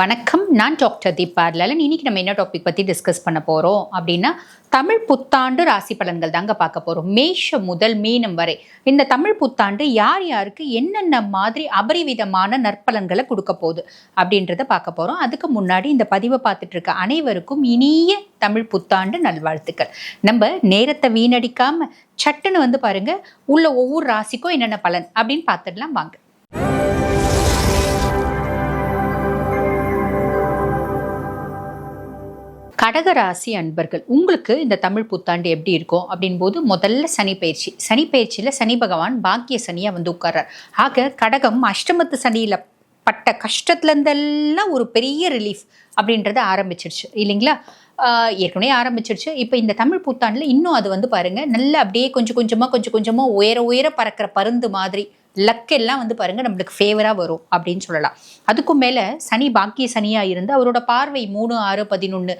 வணக்கம். நான் டாக்டர் தீபா லலன். இன்னைக்கு நம்ம என்ன டாபிக் பற்றி டிஸ்கஸ் பண்ண போகிறோம் அப்படின்னா தமிழ் புத்தாண்டு ராசி பலன்கள் தாங்க பார்க்க போகிறோம் மேஷம் முதல் மீனம் வரை. இந்த தமிழ் புத்தாண்டு யார் யாருக்கு என்னென்ன மாதிரி அபரிவிதமான நற்பலன்களை கொடுக்க போகுது அப்படின்றத பார்க்க போகிறோம் அதுக்கு முன்னாடி இந்த பதிவை பார்த்துட்டு இருக்க அனைவருக்கும் இனிய தமிழ் புத்தாண்டு நல்வாழ்த்துக்கள். நம்ம நேரத்தை வீணடிக்காமல் சட்டுன்னு வந்து பாருங்கள் உள்ள ஒவ்வொரு ராசிக்கும் என்னென்ன பலன் அப்படின்னு பார்த்துடலாம் வாங்க. கடகராசி அன்பர்கள் உங்களுக்கு இந்த தமிழ் புத்தாண்டு எப்படி இருக்கும் அப்படின் போது முதல்ல சனி பயிற்சி. சனி பயிற்சியில் சனி பகவான் பாக்கிய சனியாக வந்து உட்கார்றார். ஆக கடகம் அஷ்டமத்து சனியில் பட்ட கஷ்டத்துலேருந்தெல்லாம் ஒரு பெரிய ரிலீஃப் அப்படின்றது ஆரம்பிச்சிருச்சு. இல்லைங்களா? ஏற்கனவே ஆரம்பிச்சிருச்சு. இப்போ இந்த தமிழ் புத்தாண்டில் இன்னும் அது வந்து பாருங்கள் நல்லா அப்படியே கொஞ்சம் கொஞ்சமாக கொஞ்சம் கொஞ்சமாக உயர உயர பறக்கிற பருந்து மாதிரி லக் எல்லாம் வந்து பாருங்க நம்மளுக்கு ஃபேவராக வரும் அப்படின்னு சொல்லலாம். அதுக்கும் மேலே சனி பாக்கிய சனியாக இருந்து அவரோட பார்வை மூணு ஆறு பதினொன்று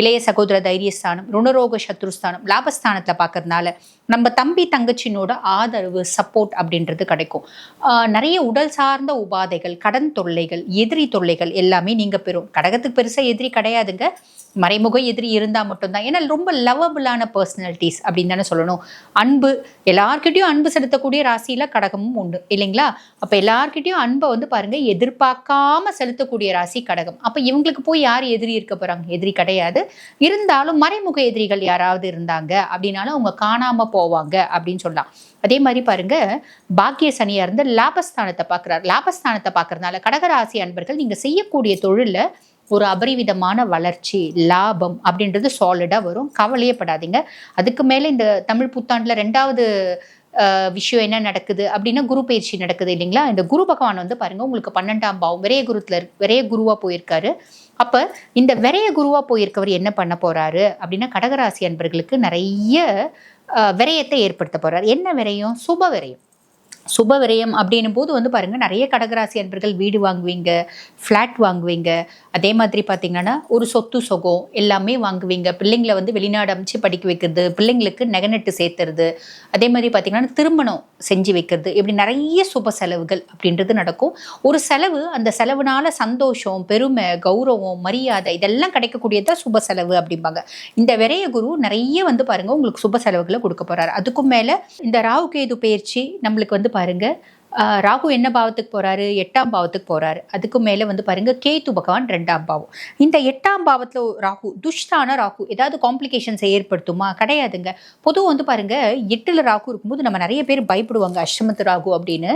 இளைய சகோதர தைரியஸ்தானம் ருணரோக சத்ருஸ்தானம் லாபஸ்தானத்தில் பார்க்கறதுனால நம்ம தம்பி தங்கச்சினோட ஆதரவு சப்போர்ட் அப்படின்றது கிடைக்கும். நிறைய உடல் சார்ந்த உபாதைகள் கடன் தொல்லைகள் எதிரி தொல்லைகள் எல்லாமே நீங்கள் பெறும். கடகத்துக்கு பெருசாக எதிரி கிடையாதுங்க. மறைமுக எதிரி இருந்தால் மட்டும்தான். ஏன்னா ரொம்ப லவபிளான பர்சனாலிட்டிஸ் அப்படின்னு தானே சொல்லணும். அன்பு எல்லார்கிட்டையும் அன்பு செலுத்தக்கூடிய ராசியில் கடகமும் உண்டு இல்லைங்களா? அப்போ எல்லார்கிட்டையும் அன்பை வந்து பாருங்கள் எதிர்பார்க்காம செலுத்தக்கூடிய ராசி கடகம். அப்போ இவங்களுக்கு போய் யார் எதிரி இருக்க போகிறாங்க எதிரி கிடையாது. இருந்தாலும் மறைமுக எதிரிகள் யாராவது இருந்தாங்க அப்படின்னாலும் அவங்க காணாமல் போவாங்க அப்படின்னு சொல்லலாம். அதே மாதிரி பாருங்க பாக்கிய சனியா இருந்து லாபஸ்தானத்தை பார்க்குறாரு. லாபஸ்தானத்தை பார்க்கறதுனால கடகராசி அன்பர்கள் நீங்கள் செய்யக்கூடிய தொழிலில் ஒரு அபரிவிதமான வளர்ச்சி லாபம் அப்படின்றது சாலிடாக வரும். கவலையே படாதீங்க. அதுக்கு மேலே இந்த தமிழ் புத்தாண்டில் ரெண்டாவது விஷயம் என்ன நடக்குது அப்படின்னா குரு பயிற்சி நடக்குது இல்லைங்களா? இந்த குரு பகவான் வந்து பாருங்க உங்களுக்கு பன்னெண்டாம் பாவம் விரைய குருத்துல விரைய குருவா போயிருக்காரு. அப்ப இந்த விரைய குருவா போயிருக்கவர் என்ன பண்ண போறாரு அப்படின்னா கடகராசி அன்பர்களுக்கு நிறைய விரயத்தை ஏற்படுத்த போறாரு. என்ன விரையும்? சுப விரையும். சுப விரயம் அப்படின்னும் போது வந்து பாருங்கள் நிறைய கடகராசி அன்பர்கள் வீடு வாங்குவீங்க ஃப்ளாட் வாங்குவீங்க. அதே மாதிரி பார்த்தீங்கன்னா ஒரு சொத்து சொகம் எல்லாமே வாங்குவீங்க. பிள்ளைங்களை வந்து வெளிநாடு அமைச்சு படிக்க வைக்கிறது பிள்ளைங்களுக்கு நெகநெட்டு சேர்த்துறது. அதே மாதிரி பார்த்தீங்கன்னா திருமணம் செஞ்சு வைக்கிறது. இப்படி நிறைய சுப செலவுகள் அப்படின்றது நடக்கும். ஒரு செலவு அந்த செலவுனால சந்தோஷம் பெருமை கௌரவம் மரியாதை இதெல்லாம் கிடைக்கக்கூடியது சுப செலவு அப்படிம்பாங்க. இந்த விரைய குரு நிறைய வந்து பாருங்கள் உங்களுக்கு சுப செலவுகளை கொடுக்க போகிறார் அதுக்கும் மேலே இந்த ராகு கேது பயிற்சி நம்மளுக்கு வந்து பாருங்க. ராகு என்ன பாவத்துக்கு போறாரு? எட்டாம் பாவத்துக்கு போறாரு. அதுக்கு மேல வந்து பாருங்க கேத்து பகவான் ரெண்டாம் பாவம். இந்த எட்டாம் பாவத்துல ராகு துஷ்டான ராகு ஏதாவது காம்ப்ளிகேஷன்ஸை ஏற்படுத்துமா? கிடையாதுங்க. பொதுவாக வந்து பாருங்க எட்டுல ராகு இருக்கும்போது நம்ம நிறைய பேர் பயப்படுவாங்க அஷ்டமத்து ராகு அப்படின்னு.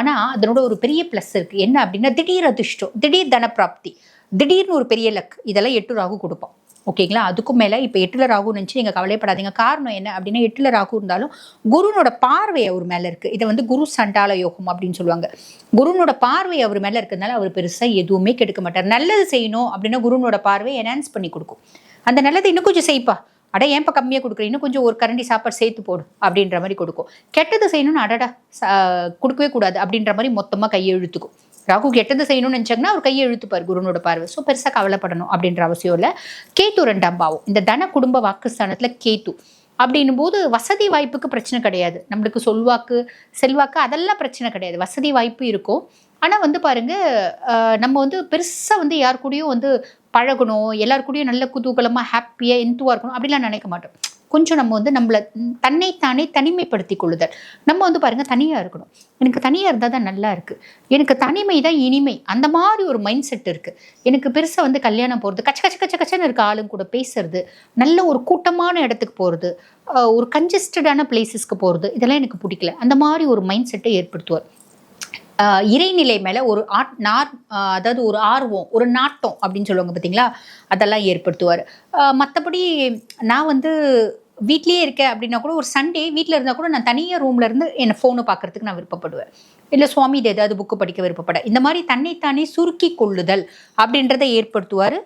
ஆனா அதனோட ஒரு பெரிய ப்ளஸ் இருக்கு. என்ன அப்படின்னா திடீர் அதிர்ஷ்டம் திடீர் தனப்பிராப்தி திடீர்னு ஒரு பெரிய லக் இதெல்லாம் எட்டு ராகு கொடுப்பான் ஓகேங்களா? அதுக்கும் மேலே இப்போ எட்டில் ராகு நினச்சி நீங்கள் கவலைப்படாதீங்க. காரணம் என்ன அப்படின்னா எட்டில் ராகு இருந்தாலும் குருனோட பார்வை அவர் மேலே இருக்குது இதை வந்து குரு சண்டால யோகம் அப்படின்னு சொல்லுவாங்க. குருனோட பார்வை அவர் மேலே இருக்கிறதுனால அவர் பெருசாக எதுவுமே கெடுக்க மாட்டார். நல்லது செய்யணும் அப்படின்னா குருனோட பார்வை என்ஹான்ஸ் பண்ணி கொடுக்கும். அந்த நல்லது இன்னும் கொஞ்சம் செய்ப்பா. அட ஏன்ப்பா கம்மியாக கொடுக்குற? இன்னும் கொஞ்சம் ஒரு கரண்டி சாப்பாடு சேர்த்து போடு அப்படின்ற மாதிரி கொடுக்கும். கெட்டது செய்யணும்னு அடடா ச- கொடுக்கவே கூடாது அப்படின்ற மாதிரி மொத்தமாக கையை இழுத்துக்கும். ராகு கெட்டது செய்யணும்னு நினச்சாங்கன்னா அவர் கையை இழுத்துப்பார் குருனோட பார்வை. ஸோ பெருசாக கவலைப்படணும் அப்படின்ற அவசியம் இல்லை. கேத்து ரெண்டாம் பாவம் இந்த தன குடும்ப வாக்குஸ்தானத்தில் கேத்து அப்படின்னும் போது வசதி வாய்ப்புக்கு பிரச்சனை கிடையாது. நம்மளுக்கு சொல்வாக்கு செல்வாக்கு அதெல்லாம் பிரச்சனை கிடையாது. வசதி வாய்ப்பு இருக்கும். ஆனால் வந்து பாருங்க நம்ம வந்து பெருசாக வந்து யார் கூடயும் வந்து பழகணும் எல்லார் கூடயும் நல்ல குதூகலமாக ஹாப்பியாக இன்த்துவாக இருக்கணும் அப்படிலாம் நினைக்க மாட்டோம். கொஞ்சம் நம்ம வந்து நம்மளை தன்னைத்தானே தனிமைப்படுத்தி கொள்ளுதல் நம்ம வந்து பாருங்க தனியாக இருக்கணும். எனக்கு தனியாக இருந்தால் தான் நல்லா இருக்குது எனக்கு தனிமை தான் இனிமை. அந்த மாதிரி ஒரு மைண்ட் செட் இருக்குது எனக்கு பெருசாக வந்து கல்யாணம் போகிறது கச்ச கச்ச கச்ச கச்சன்னு இருக்க ஆளுங்க கூட பேசுறது நல்ல ஒரு கூட்டமான இடத்துக்கு போகிறது ஒரு கன்ஜஸ்டடான பிளேசஸ்க்கு போகிறது இதெல்லாம் எனக்கு பிடிக்கல. அந்த மாதிரி ஒரு மைண்ட் செட்டை ஏற்படுத்துவார். இறைநிலை மேலே ஒரு ஆட் நார் அதாவது ஒரு ஆர்வம் ஒரு நாட்டம் அப்படின்னு சொல்லுவாங்க பார்த்தீங்களா அதெல்லாம் ஏற்படுத்துவார். மற்றபடி நான் வந்து வீட்லேயே இருக்கேன் அப்படின்னா கூட ஒரு சண்டே வீட்டில் இருந்தால் கூட நான் தனியாக ரூமில் இருந்து என்னை ஃபோனை பார்க்கறதுக்கு நான் விருப்பப்படுவேன். இல்லை சுவாமி இது ஏதாவது புக்கு படிக்க விருப்பப்பட. இந்த மாதிரி தன்னைத்தானே சுருக்கி கொள்ளுதல் அப்படின்றத ஏற்படுத்துவார்.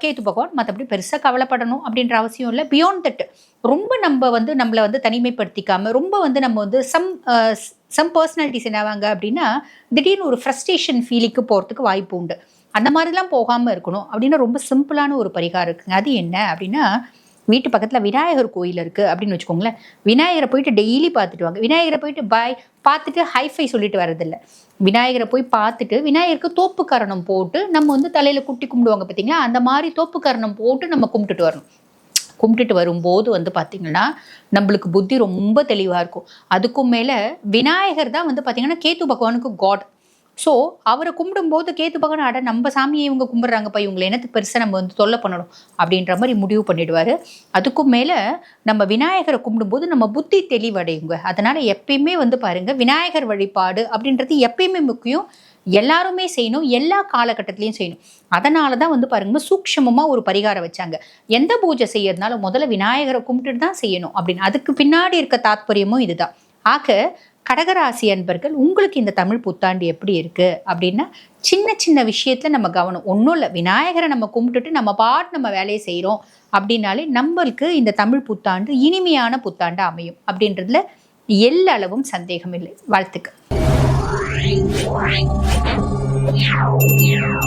கேத்து பகவான் மற்றபடி பெருசாக கவலைப்படணும் அப்படின்ற அவசியம் இல்லை. பியாண்ட் தட் ரொம்ப நம்ம வந்து நம்மளை வந்து தனிமைப்படுத்திக்காமல் ரொம்ப வந்து நம்ம வந்து சம் சம் பர்சனாலிட்டிஸ் என்னவாங்க அப்படின்னா திடீர்னு ஒரு ஃப்ரஸ்ட்ரேஷன் ஃபீலிங்க்கு போகிறதுக்கு வாய்ப்பு உண்டு. அந்த மாதிரிலாம் போகாமல் இருக்கணும் அப்படின்னு ரொம்ப சிம்பிளான ஒரு பரிகாரம் இருக்குங்க. அது என்ன அப்படின்னா வீட்டு பக்கத்தில் விநாயகர் கோயில் இருக்குது அப்படின்னு வச்சுக்கோங்களேன். விநாயகரை போயிட்டு டெய்லி பார்த்துட்டு வாங்க. விநாயகரை போயிட்டு பாய் பார்த்துட்டு ஹைஃபை சொல்லிட்டு வரதில்ல விநாயகரை போய் பார்த்துட்டு விநாயகருக்கு தோப்பு கரணம் போட்டு நம்ம வந்து தலையில் குட்டி கும்பிடுவாங்க பார்த்தீங்களா அந்த மாதிரி தோப்பு கரணம் போட்டு நம்ம கும்பிட்டுட்டு வரணும். கும்பிட்டுட்டு வரும்போது வந்து பார்த்திங்கன்னா நம்மளுக்கு புத்தி ரொம்ப தெளிவாக இருக்கும். அதுக்கும் மேலே விநாயகர் தான் வந்து பார்த்திங்கன்னா கேத்து பகவானுக்கு காட் ஸோ அவரை கும்பிடும்போது கேத்து பகவான் அட நம்ம சாமியை இவங்க கும்பிட்றாங்கப்பா இவங்களை என்னத்துக்கு பெருசாக நம்ம வந்து தொல்லை பண்ணணும்? அப்படின்ற மாதிரி முடிவு பண்ணிடுவார். அதுக்கும் மேலே நம்ம விநாயகரை கும்பிடும்போது நம்ம புத்தி தெளிவடையுங்க. அதனால் எப்பயுமே வந்து பாருங்கள் விநாயகர் வழிபாடு அப்படின்றது எப்பயுமே முக்கியம். எல்லாருமே செய்யணும் எல்லா காலகட்டத்திலையும் செய்யணும். அதனால தான் வந்து பாருங்க சூக்ஷமமாக ஒரு பரிகாரம் வச்சாங்க. எந்த பூஜை செய்யறதுனாலும் முதல்ல விநாயகரை கும்பிட்டுட்டு தான் செய்யணும் அப்படின்னு. அதுக்கு பின்னாடி இருக்க தாத்பரியமும் இதுதான். ஆக கடகராசி அன்பர்கள் உங்களுக்கு இந்த தமிழ் புத்தாண்டு எப்படி இருக்கு? அப்படின்னா சின்ன சின்ன விஷயத்துல நம்ம கவனம். ஒன்றும் இல்லை. விநாயகரை நம்ம கும்பிட்டுட்டு நம்ம பாட்டு நம்ம வேலையை செய்கிறோம் அப்படின்னாலே நம்மளுக்கு இந்த தமிழ் புத்தாண்டு இனிமையான புத்தாண்டு அமையும். அப்படின்றதுல எல்லளவும் சந்தேகம் இல்லை. வாழ்த்துக்கள்.